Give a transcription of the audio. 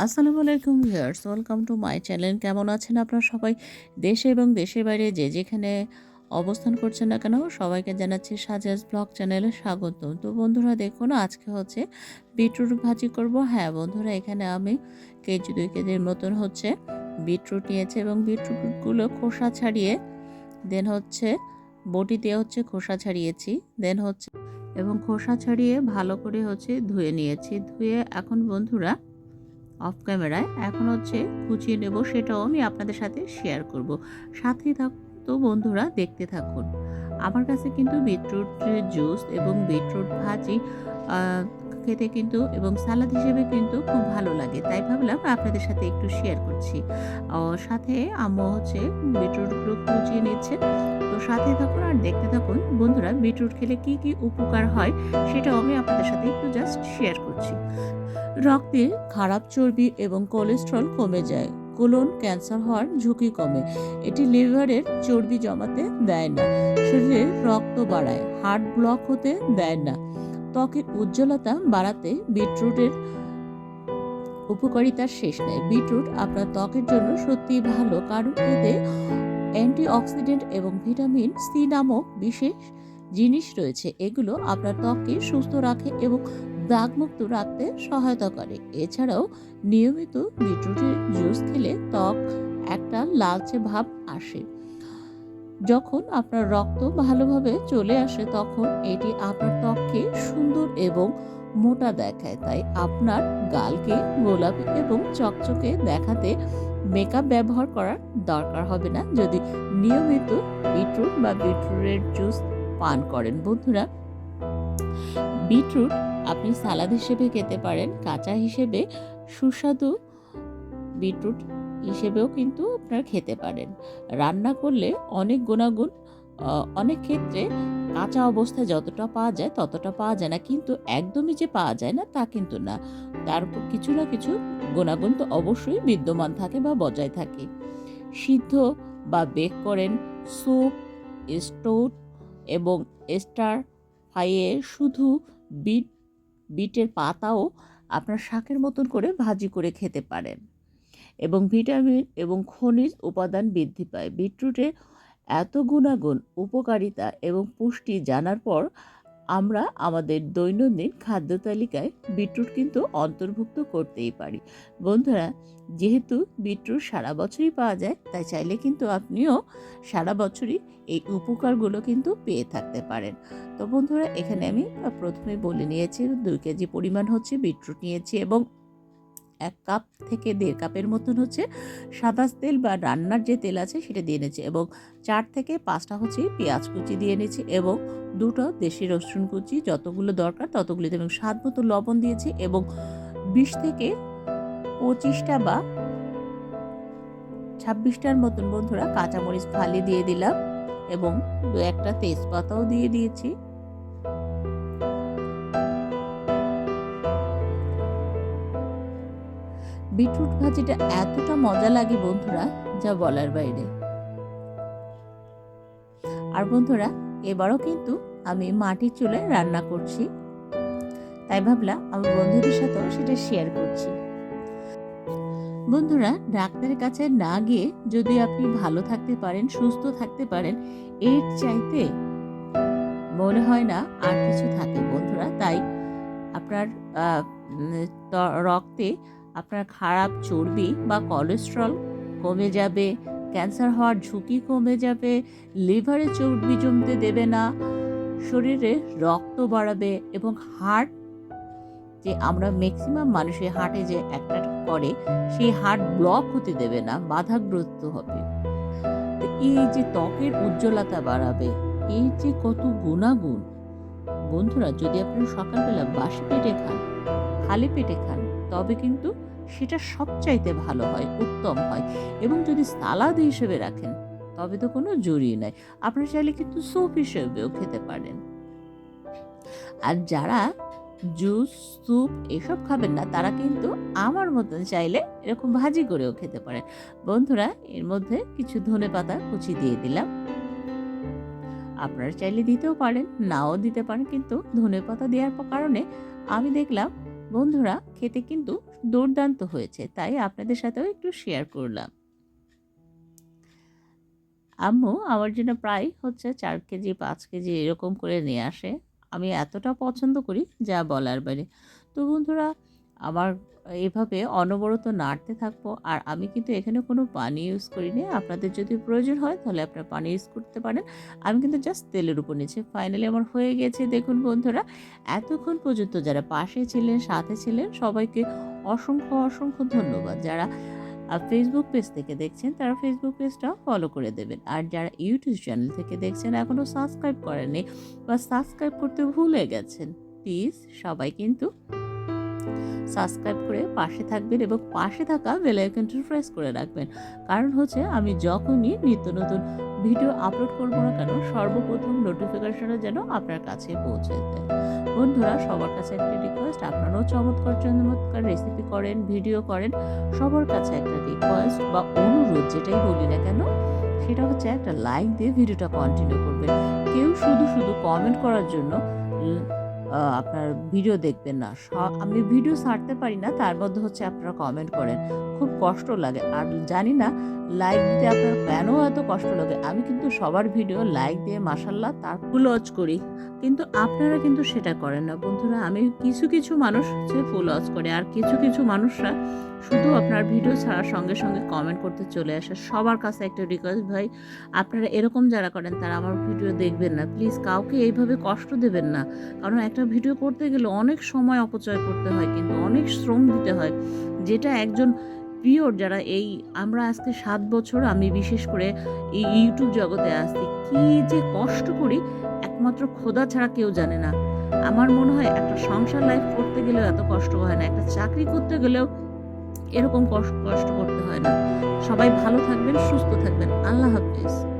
আসসালামু আলাইকুম viewers, welcome to my channel. কেমন আছেন আপনারা সবাই? দেশে এবং দেশের বাইরে যে যেখানে অবস্থান করছেন না কেন, সবাইকে জানাচ্ছি সাজাজ ব্লগ চ্যানেলে স্বাগত। তো বন্ধুরা, দেখুন, আজকে হচ্ছে বিটরুট ভাজি করব। হ্যাঁ বন্ধুরা, এখানে আমি কেজি দুই কেজির মতন হচ্ছে বিটরুট নিয়েছি এবং বিটরুটগুলো খোসা ছাড়িয়ে, দেন হচ্ছে বটি দিয়ে হচ্ছে খোসা ছাড়িয়েছি, দেন হচ্ছে এবং খোসা ছাড়িয়ে ভালো করে হচ্ছে ধুয়ে নিয়েছি। ধুয়ে এখন বন্ধুরা অফ ক্যামেরায়। এখন হচ্ছে কুচিয়ে নেব, সেটাও আমি আপনাদের সাথে শেয়ার করব। সাথে থাকতো বন্ধুরা, দেখতে থাকুন। আমার কাছে কিন্তু বিটরুট জুস এবং বিটরুট ভাজি খেতে কিন্তু এবং সালাদ হিসেবে কিন্তু খুব ভালো লাগে। তাই ভাবলাম আপনাদের সাথে একটু শেয়ার করছি। সাথে আম্মু হচ্ছে বিটরুটগুলো কুচিয়ে নিচ্ছে। তো সাথে থাকুন আর দেখতে থাকুন, বন্ধুরা বিটরুট খেলে কি কি উপকার হয় সেটাও আমি আপনাদের সাথে একটু জাস্ট শেয়ার করছি। রক্তে খারাপ চর্বি এবং কোলেস্ট্রল কমে যায়। কোলন, ক্যান্সার হওয়ার ঝুঁকি কমে। এটি লিভারের চর্বি জমাতে দেয় না। শরীরে রক্ত বাড়ায়। হার্ট ব্লক হতে দেয় না। ত্বকের উজ্জ্বলতা বাড়াতে বিটরুটের উপকারিতার শেষ নেই। বিটরুট আপনার ত্বকের জন্য সত্যিই ভালো, কারণ এতে অ্যান্টিঅক্সিডেন্ট এবং ভিটামিন সি নামক বিশেষ জিনিস রয়েছে। এগুলো আপনার ত্বককে সুস্থ রাখে এবং দাগমুক্ত রাখতে সহায়তা করে। এছাড়াও নিয়মিত বিটরুটের জুস খেলে ত্বক একটা লালচে ভাব আসে। যখন আপনার রক্ত ভালোভাবে চলে আসে তখন এটি আপনার ত্বককে সুন্দর এবং মোটা দেখায়। তাই আপনার গালকে গোলাপি এবং চকচকে দেখাতে মেকআপ ব্যবহার করার দরকার হবে না। যদি নিয়মিত বিটরুট বা বিটরুটের জুস পান করেন বন্ধুরা, বিটরুট আপনি সালাদ হিসেবে খেতে পারেন, কাঁচা হিসেবে সুস্বাদু বিটরুট হিসেবেও কিন্তু আপনারা খেতে পারেন। রান্না করলে অনেক গুণাগুণ অনেক ক্ষেত্রে কাঁচা অবস্থায় যতটা পাওয়া যায় ততটা পাওয়া যায় না। কিন্তু একদমই যে পাওয়া যায় না তা কিন্তু না। তার কিছু না কিছু গুণাগুণ তো অবশ্যই বিদ্যমান থাকে বা বজায় থাকে। সিদ্ধ বা বেক করেন স্যুপ স্টোট এবং স্টার ফাইয়ে শুধু বিট, বিটের পাতাও আপনার শাকের মতন করে ভাজি করে খেতে পারেন। এবং ভিটামিন এবং খনিজ উপাদান বৃদ্ধি পায়। বিটরুটে এত গুণাগুণ, উপকারিতা এবং পুষ্টি জানার পর আমরা আমাদের দৈনন্দিন খাদ্য তালিকায় বিটরুট কিন্তু অন্তর্ভুক্ত করতেই পারি। বন্ধুরা, যেহেতু বিটরুট সারা বছরই পাওয়া যায়, তাই চাইলে কিন্তু আপনিও সারা বছরই এই উপকারগুলো কিন্তু পেয়ে থাকতে পারেন। তো বন্ধুরা, এখানে আমি প্রথমে বলে নিয়েছি, দুই কেজি পরিমাণ হচ্ছে বিটরুট নিয়েছি এবং এক কাপ থেকে দেড় কাপের মতন হচ্ছে সাদা তেল বা রান্নার যে তেল আছে সেটা দিয়ে নিয়েছি এবং চার থেকে পাঁচটা হচ্ছে পেঁয়াজ কুচি দিয়ে নিয়েছি এবং দুটো দেশি রসুন কুচি যতগুলো দরকার ততগুলো এবং স্বাদ মতো লবণ দিয়েছি এবং বিশ থেকে পঁচিশটা বা ছাব্বিশটার মতন বন্ধুরা কাঁচামরিচ ফালি দিয়ে দিলাম এবং দু একটা তেজপাতাও দিয়ে দিয়েছি। বিটরুট ভাজিটা এতটা মজা লাগে বন্ধুরা, যা বলার বাইরে। আর বন্ধুরা, এবারও কিন্তু আমি মাটির চুলায় রান্না করছি। তাই ভাবলাম আমার বন্ধুদের সাথেও সেটা শেয়ার করছি। বন্ধুরা, ডাক্তারের কাছে না গিয়ে যদি আপনি ভালো থাকতে পারেন, সুস্থ থাকতে পারেন, এর চাইতে মনে হয় না আর কিছু থাকে বন্ধুরা। তাই আপনার রক্তে আপনার খারাপ চর্বি বা কোলেস্ট্রল কমে যাবে ক্যান্সার হওয়ার ঝুঁকি কমে যাবে লিভারে চর্বি জমতে দেবে না, শরীরে রক্ত বাড়াবে এবং হার্ট যে আমরা ম্যাক্সিমাম মানুষের হার্টে যে একটা করে, সেই হার্ট ব্লক হতে দেবে না, বাধাগ্রস্ত হবে। এই যে ত্বকের উজ্জ্বলতা বাড়াবে এই যে কত গুণাগুণ, বন্ধুরা যদি আপনি সকালবেলা বাসি পেটে খান, খালি পেটে খান তবে কিন্তু সেটা সবচাইতে ভালো হয়, উত্তম হয়। এবং যদি সালাদ হিসেবে রাখেন, তবে তো কোনো জরুরি নাই। আপনারা চাইলে কিন্তু স্যুপ হিসেবেও খেতে পারেন। আর যারা জুস, স্যুপ এসব খাবেন না, তারা কিন্তু আমার মতন চাইলে এরকম ভাজি করেও খেতে পারেন। বন্ধুরা, এর মধ্যে কিছু ধনে পাতা কুচি দিয়ে দিলাম। আপনারা চাইলে দিতেও পারেন, নাও দিতে পারেন, কিন্তু ধনে পাতা দেওয়ার কারণে আমি দেখলাম বন্ধুরা, খেতে কিন্তু দুর্দান্ত হয়েছে, তাই আপনাদের সাথেও একটু শেয়ার করলাম। আম্মু, আমার জন্য প্রায় হচ্ছে চার কেজি, পাঁচ কেজি এরকম করে নিয়ে আসে। আমি এতটা পছন্দ করি, যা বলার বাইরে। তো বন্ধুরা আমার এভাবে অনবরত নাড়তে থাকব। আর আমি কিন্তু এখানে কোনো পানি ইউজ করিনি। আপনাদের যদি প্রয়োজন হয় তাহলে আপনারা পানি ইউজ করতে পারেন। আমি কিন্তু জাস্ট তেলের উপর নিচ্ছি ফাইনালি আমার হয়ে গেছে। দেখুন বন্ধুরা, এতক্ষণ পর্যন্ত যারা পাশে ছিলেন, সাথে ছিলেন, সবাইকে অসংখ্য অসংখ্য ধন্যবাদ। যারা ফেসবুক পেজ থেকে দেখছেন, তারা ফেসবুক পেজটা ফলো করে দেবেন। আর যারা ইউটিউব চ্যানেল থেকে দেখছেন এখনও সাবস্ক্রাইব করেননি বা সাবস্ক্রাইব করতে ভুলে গেছেন প্লিজ সবাই কিন্তু সাবস্ক্রাইব করে পাশে থাকবেন এবং পাশে থাকা বেল প্রেস করে রাখবেন। কারণ হচ্ছে আমি যখনই নিত্য নতুন ভিডিও আপলোড করব না কেন, সর্বপ্রথম নোটিফিকেশনে যেন আপনার কাছে পৌঁছে যায়। বন্ধুরা, সবার কাছে একটা রিকোয়েস্ট আপনারাও চমৎকার চমৎকার রেসিপি করেন ভিডিও করেন। সবার কাছে একটা রিকোয়েস্ট বা অনুরোধ যেটাই বলি না কেন, সেটা হচ্ছে একটা লাইক দিয়ে ভিডিওটা কন্টিনিউ করবেন। কেউ শুধু শুধু কমেন্ট করার জন্য আপনার ভিডিও দেখবেন না। আমি ভিডিও ছাড়তে পারি না, তার মধ্যে হচ্ছে আপনারা কমেন্ট করেন। খুব কষ্ট লাগে। আর জানি না লাইক দিতে আপনার কেন এত কষ্ট লাগে? আমি কিন্তু সবার ভিডিও লাইক দিয়ে মাসাল্লাহ তার ফুল ওয়াচ করি। কিন্তু আপনারা কিন্তু সেটা করেন না। বন্ধুরা, আমি কিছু কিছু মানুষ হচ্ছে ফুল ওয়াচ করে। আর কিছু কিছু মানুষরা শুধু আপনার ভিডিও ছাড়ার সঙ্গে সঙ্গে কমেন্ট করতে চলে আসে। সবার কাছে একটা রিকোয়েস্ট ভাই, আপনারা এরকম যারা করেন, তারা আমার ভিডিও দেখবেন না। প্লিজ কাউকে এইভাবে কষ্ট দেবেন না। কারণ একটা ভিডিও করতে গেলে অনেক সময় অপচয় করতে হয়, কিন্তু অনেক শ্রম দিতে হয়। যেটা একজন প্রিয় যারা এই আমরা আজকে সাত বছর আমি বিশেষ করে এই ইউটিউব জগতে আসছি, কি যে কষ্ট করি, একমাত্র খোদা ছাড়া কেউ জানে না। আমার মনে হয় একটা সংসার লাইফ করতে গেলেও এত কষ্ট হয় না, একটা চাকরি করতে গেলেও এরকম কষ্ট কষ্ট করতে হয় না। সবাই ভালো থাকবেন, সুস্থ থাকবেন। আল্লাহ হাফিজ।